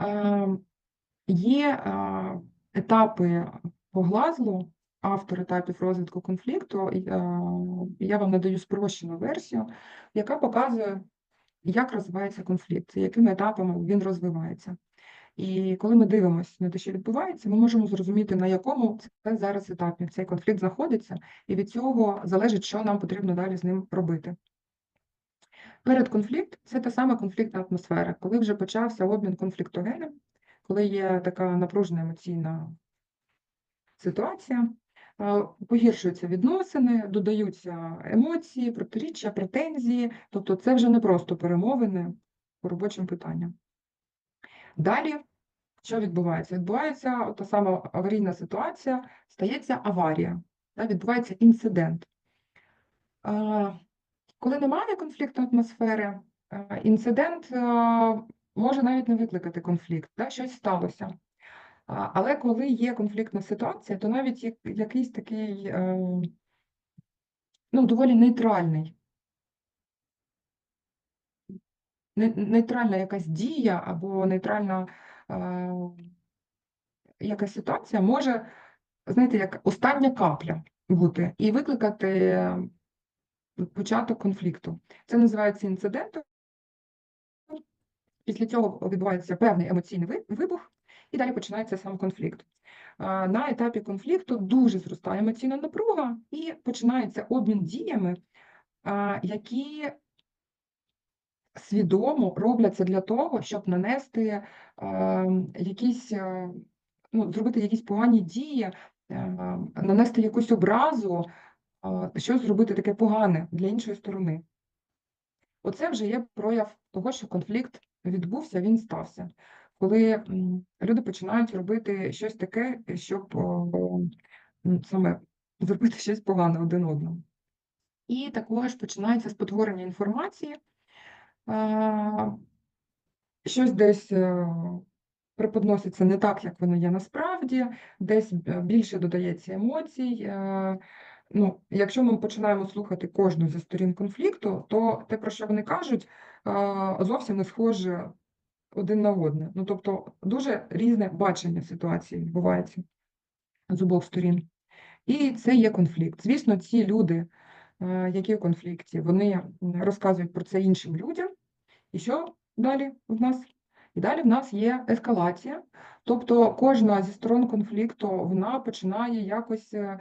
Е, Є е, етапи по Глазлу, автор етапів розвитку конфлікту. е, Я вам надаю спрощену версію, яка показує, як розвивається конфлікт, якими етапами він розвивається. І коли ми дивимося на те, що відбувається, ми можемо зрозуміти, на якому це зараз етапі цей конфлікт знаходиться, і від цього залежить, що нам потрібно далі з ним робити. Передконфлікт це та сама конфліктна атмосфера, коли вже почався обмін конфліктогенем, коли є така напружена емоційна ситуація, погіршуються відносини, додаються емоції, протиріччя, претензії, тобто це вже не просто перемовини по робочим питанням. Далі, що відбувається? Відбувається та сама аварійна ситуація, стається аварія, відбувається інцидент. Коли немає конфліктної атмосфери, е, інцидент е, може навіть не викликати конфлікт, да, щось сталося. Але коли є конфліктна ситуація, то навіть якийсь такий е, ну, доволі нейтральний, нейтральна якась дія або нейтральна якась ситуація може, знаєте, як остання капля бути і викликати початок конфликту. Це називається інцидентом. Після цього відбувається певний емоційний вибух, і далі починається сам конфлікт. На етапі конфлікту дуже зростає емоційна напруга і починається обмін діями, які свідомо робляться для того, щоб нанести якісь, ну, зробити якісь погані дії, нанести якусь образу, щось зробити таке погане для іншої сторони. Оце вже є прояв того, що конфлікт відбувся, він стався. Коли люди починають робити щось таке, щоб саме зробити щось погане один одному. І також починається спотворення інформації, щось десь е, преподноситься не так, як воно є насправді, десь більше додається емоцій. Ну, якщо ми починаємо слухати кожну зі сторін конфлікту, то те, про що вони кажуть, зовсім не схоже один на одне. Ну, тобто дуже різне бачення ситуації відбувається з обох сторін. І це є конфлікт. Звісно, ці люди, е, які в конфлікті, вони розказують про це іншим людям. І що далі в нас? І далі в нас є ескалація. Тобто кожна зі сторон конфлікту вона починає якось е,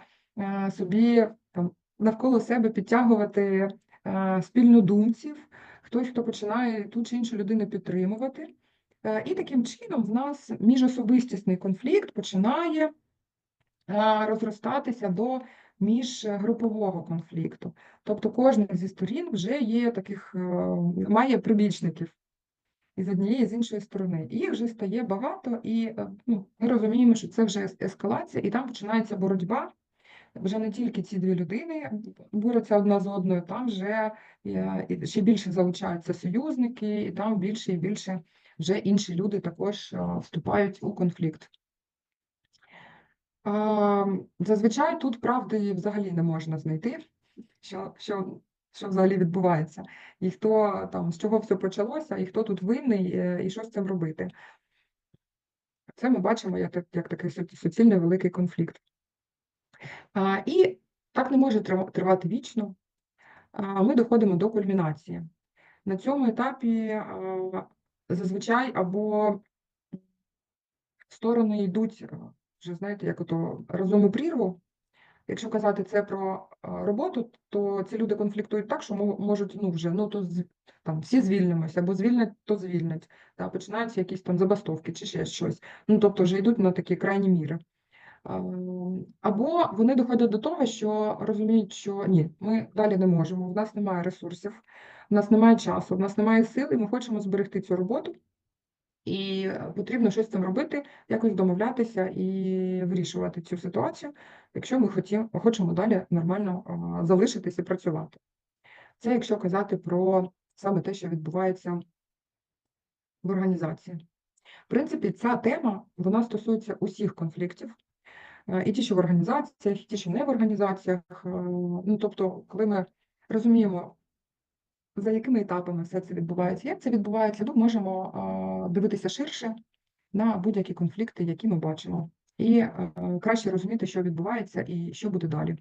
собі там, навколо себе підтягувати е, спільнодумців, хтось, хто починає ту чи іншу людину підтримувати. Е, І таким чином в нас міжособистісний конфлікт починає е, розростатися до міжгрупового конфлікту. Тобто кожна зі сторін вже є таких, е, має прибічників і з однієї, і з іншої сторони. Їх вже стає багато, і е, ну, ми розуміємо, що це вже ескалація, і там починається боротьба. Вже не тільки ці дві людини борються одна з одною, там вже е, ще більше залучаються союзники, і там більше і більше вже інші люди також е, вступають у конфлікт. Зазвичай тут правди взагалі не можна знайти, що, що, що взагалі відбувається, і хто там з чого все почалося, і хто тут винний, е, і що з цим робити. Це ми бачимо як, як такий суцільний великий конфлікт. І так не може тривати вічно. Ми доходимо до кульмінації. На цьому етапі зазвичай або сторони йдуть, вже знаєте, як ото разом у прірву. Якщо казати це про роботу, то ці люди конфліктують так, що можуть, ну вже ну то там всі звільнимося, або звільнять, то звільнять. Та починаються якісь там забастовки чи ще щось. Ну тобто вже йдуть на такі крайні міри. А, Або вони доходять до того, що розуміють, що ні, ми далі не можемо, в нас немає ресурсів, в нас немає часу, в нас немає сил, і ми хочемо зберегти цю роботу. І е, потрібно щось з цим робити, якось домовлятися і вирішувати цю ситуацію, якщо ми хочемо далі нормально а, залишитись і працювати. Це якщо казати про саме те, що відбувається в організації. В принципі, ця тема вона стосується усіх конфліктів, е, і ті, що в організаціях, і ті, що не в організаціях. е, Ну, тобто, коли ми розуміємо, за якими етапами все це відбувається. Як це відбувається? Ми можемо дивитися ширше на будь-які конфлікти, які ми бачимо, і е, краще розуміти, що відбувається і що буде далі.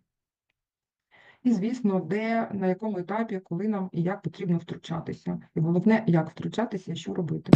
І, звісно, де, на якому етапі, коли нам і як потрібно втручатися. І головне, як втручатися що робити.